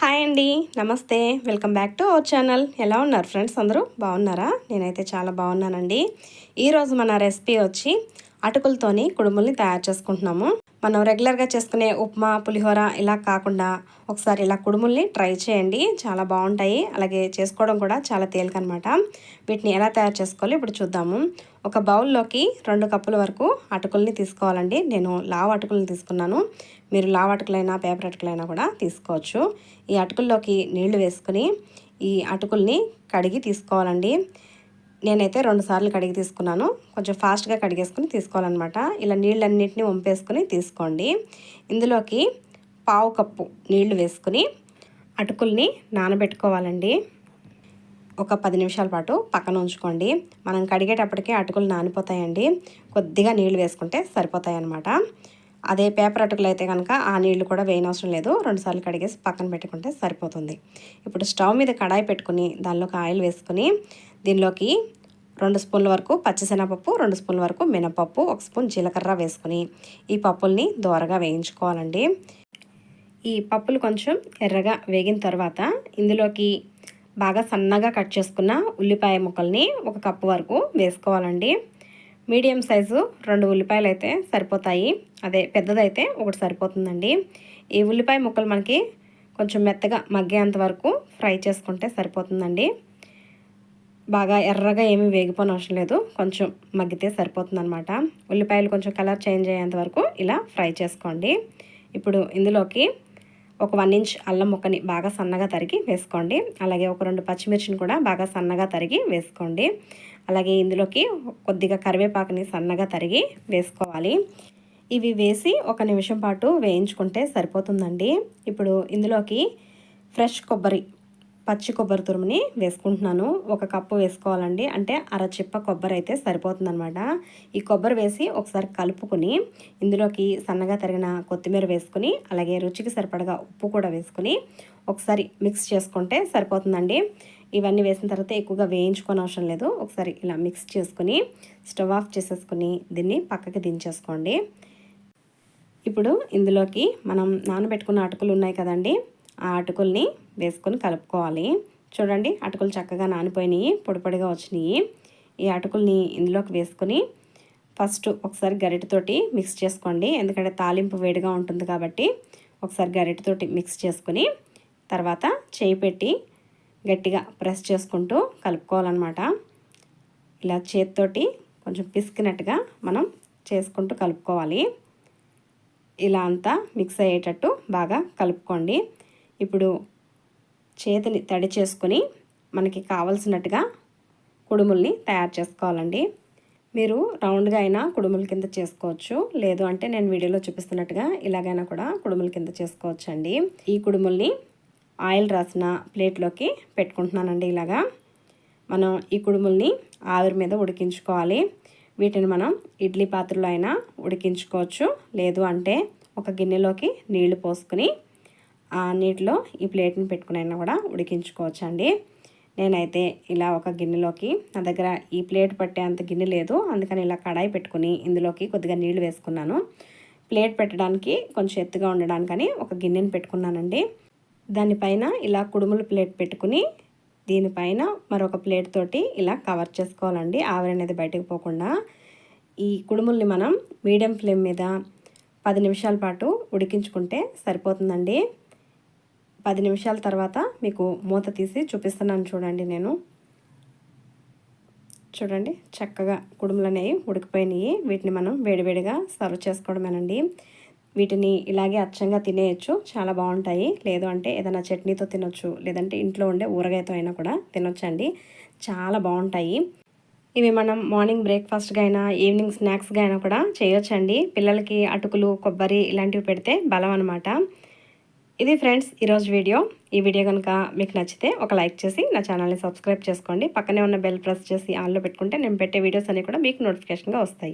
Hi అండి. నమస్తే. Welcome back to our channel. ఎలా ఉన్నారు ఫ్రెండ్స్ అందరూ? బాగున్నారా? నేనైతే చాలా బాగున్నానండి. ఈరోజు మన రెసిపీ వచ్చి అటుకులతోని కుడుముల్ని తయారు చేసుకుంటున్నాము. మనం రెగ్యులర్గా చేసుకునే ఉప్మా పులిహోర ఇలా కాకుండా ఒకసారి ఇలా కుడుముల్ని ట్రై చేయండి. చాలా బాగుంటాయి. అలాగే చేసుకోవడం కూడా చాలా తేలికనమాట. వీటిని ఎలా తయారు చేసుకోవాలి ఇప్పుడు చూద్దాము. ఒక బౌల్లోకి రెండు కప్పుల వరకు అటుకుల్ని తీసుకోవాలండి. నేను లావు అటుకుల్ని తీసుకున్నాను. మీరు లావు అటుకులైనా పేపర్ అటుకులైనా కూడా తీసుకోవచ్చు. ఈ అటుకుల్లోకి నీళ్ళు వేసుకుని ఈ అటుకుల్ని కడిగి తీసుకోవాలండి. నేనైతే రెండు సార్లు కడిగి తీసుకున్నాను. కొంచెం ఫాస్ట్గా కడిగేసుకుని తీసుకోవాలన్నమాట. ఇలా నీళ్ళన్నింటినీ వంపేసుకుని తీసుకోండి. ఇందులోకి పావు కప్పు నీళ్ళు వేసుకుని అటుకుల్ని నానబెట్టుకోవాలండి. ఒక పది నిమిషాల పాటు పక్కన ఉంచుకోండి. మనం కడిగేటప్పటికే అటుకులు నానిపోతాయండి. కొద్దిగా నీళ్ళు వేసుకుంటే సరిపోతాయి అన్నమాట అదే పేపర్ అటుకులు అయితే కనుక ఆ నీళ్ళు కూడా వేయనవసరం లేదు. రెండుసార్లు కడిగేసి పక్కన పెట్టుకుంటే సరిపోతుంది. ఇప్పుడు స్టవ్ మీద కడాయి పెట్టుకుని దానిలోకి ఆయిల్ వేసుకుని దీనిలోకి రెండు స్పూన్ల వరకు పచ్చిశనగపప్పు రెండు స్పూన్ల వరకు మినపప్పు ఒక స్పూన్ జీలకర్ర వేసుకుని ఈ పప్పుల్ని దోరగా వేయించుకోవాలండి. ఈ పప్పులు కొంచెం ఎర్రగా వేగిన తర్వాత ఇందులోకి బాగా సన్నగా కట్ చేసుకున్న ఉల్లిపాయ ముక్కల్ని ఒక కప్పు వరకు వేసుకోవాలండి. మీడియం సైజు రెండు ఉల్లిపాయలు అయితే సరిపోతాయి. అదే పెద్దదైతే ఒకటి సరిపోతుందండి. ఈ ఉల్లిపాయ ముక్కలు మనకి కొంచెం మెత్తగా మగ్గేంత వరకు ఫ్రై చేసుకుంటే సరిపోతుందండి. బాగా ఎర్రగా ఏమీ వేగిపోని అవసరం లేదు. కొంచెం మగ్గితే సరిపోతుంది అనమాట ఉల్లిపాయలు కొంచెం కలర్ చేంజ్ అయ్యేంత వరకు ఇలా ఫ్రై చేసుకోండి. ఇప్పుడు ఇందులోకి ఒక వన్ ఇంచ్ అల్లం ముక్కని బాగా సన్నగా తరిగి వేసుకోండి. అలాగే ఒక రెండు పచ్చిమిర్చిని కూడా బాగా సన్నగా తరిగి వేసుకోండి. అలాగే ఇందులోకి కొద్దిగా కరివేపాకుని సన్నగా తరిగి వేసుకోవాలి. ఇవి వేసి ఒక నిమిషం పాటు వేయించుకుంటే సరిపోతుందండి. ఇప్పుడు ఇందులోకి ఫ్రెష్ కొబ్బరి పచ్చి కొబ్బరి తురుముని వేసుకుంటున్నాను. ఒక కప్పు వేసుకోవాలండి. అంటే అరచిప్ప కొబ్బరి అయితే సరిపోతుందనమాట ఈ కొబ్బరి వేసి ఒకసారి కలుపుకుని ఇందులోకి సన్నగా తరిగిన కొత్తిమీర వేసుకుని అలాగే రుచికి సరిపడగా ఉప్పు కూడా వేసుకుని ఒకసారి మిక్స్ చేసుకుంటే సరిపోతుందండి. ఇవన్నీ వేసిన తర్వాత ఎక్కువగా వేయించుకోని అవసరం లేదు. ఒకసారి ఇలా మిక్స్ చేసుకుని స్టవ్ ఆఫ్ చేసేసుకుని దీన్ని పక్కకి దించేసుకోండి. ఇప్పుడు ఇందులోకి మనం నానబెట్టుకున్న అటుకులు ఉన్నాయి కదండి. ఆ అటుకుల్ని వేసుకొని కలుపుకోవాలి. చూడండి అటుకులు చక్కగా నానిపోయినాయి పొడిపొడిగా వచ్చినాయి. ఈ అటుకుల్ని ఇందులోకి వేసుకొని ఫస్ట్ ఒకసారి గరిటతోటి మిక్స్ చేసుకోండి. ఎందుకంటే తాలింపు వేడిగా ఉంటుంది కాబట్టి ఒకసారి గరిటతోటి మిక్స్ చేసుకుని తర్వాత చేయి పెట్టి గట్టిగా ప్రెస్ చేసుకుంటూ కలుపుకోవాలన్నమాట. ఇలా చేతితోటి కొంచెం పిసికినట్టుగా మనం చేసుకుంటూ కలుపుకోవాలి. ఇలా అంతా మిక్స్ అయ్యేటట్టు బాగా కలుపుకోండి. ఇప్పుడు చేతిని తడి చేసుకొని మనకి కావలసినట్టుగా కుడుముల్ని తయారు చేసుకోవాలండి. మీరు రౌండ్గా అయినా కుడుముల కింద చేసుకోవచ్చు. లేదు అంటే నేను వీడియోలో చూపిస్తున్నట్టుగా ఇలాగైనా కూడా కుడుముల కింద చేసుకోవచ్చు అండి ఈ కుడుముల్ని ఆయిల్ రాసిన ప్లేట్లోకి పెట్టుకుంటున్నానండి ఇలాగా. మనం ఈ కుడుముల్ని ఆవిరి మీద ఉడికించుకోవాలి. వీటిని మనం ఇడ్లీ పాత్రలో అయినా ఉడికించుకోవచ్చు. లేదు అంటే ఒక గిన్నెలోకి నీళ్ళు పోసుకుని ఆ నీటిలో ఈ ప్లేట్ని పెట్టుకునైనా కూడా ఉడికించుకోవచ్చు అండి నేనైతే ఇలా ఒక గిన్నెలోకి నా దగ్గర ఈ ప్లేట్ పట్టేంత గిన్నె లేదు. అందుకని ఇలా కడాయి పెట్టుకుని ఇందులోకి కొద్దిగా నీళ్ళు వేసుకున్నాను. ప్లేట్ పెట్టడానికి కొంచెం ఎత్తుగా ఉండడానికని ఒక గిన్నెని పెట్టుకున్నానండి. దానిపైన ఇలా కుడుములు ప్లేట్ పెట్టుకుని దీనిపైన మరొక ప్లేట్ తోటి ఇలా కవర్ చేసుకోవాలండి. ఆవిరి అనేది బయటకు పోకుండా. ఈ కుడుముల్ని మనం మీడియం ఫ్లేమ్ మీద పది నిమిషాల పాటు ఉడికించుకుంటే సరిపోతుందండి. పది నిమిషాల తర్వాత మీకు మూత తీసి చూపిస్తున్నాను చూడండి నేను. చూడండి చక్కగా కుడుములు అనేవి ఉడికిపోయినాయి. వీటిని మనం వేడివేడిగా సర్వ్ చేసుకోవడమేనండి. వీటిని ఇలాగే అచ్చంగా తినేయచ్చు. చాలా బాగుంటాయి. లేదు అంటే ఏదైనా చట్నీతో తినొచ్చు. లేదంటే ఇంట్లో ఉండే ఊరగాయతో అయినా కూడా తినొచ్చండి. చాలా బాగుంటాయి. ఇవి మనం మార్నింగ్ బ్రేక్ఫాస్ట్గా అయినా ఈవినింగ్ స్నాక్స్గా అయినా కూడా చేయొచ్చండి. పిల్లలకి అటుకులు కొబ్బరి ఇలాంటివి పెడితే బలం అనమాట ఇది ఫ్రెండ్స్ ఈరోజు వీడియో. ఈ వీడియో కనుక మీకు నచ్చితే ఒక లైక్ చేసి నా ఛానల్ని సబ్స్క్రైబ్ చేసుకోండి. పక్కనే ఉన్న బెల్ ప్రెస్ చేసి ఆన్లో పెట్టుకుంటే నేను పెట్టే వీడియోస్ అన్నీ కూడా మీకు నోటిఫికేషన్గా వస్తాయి.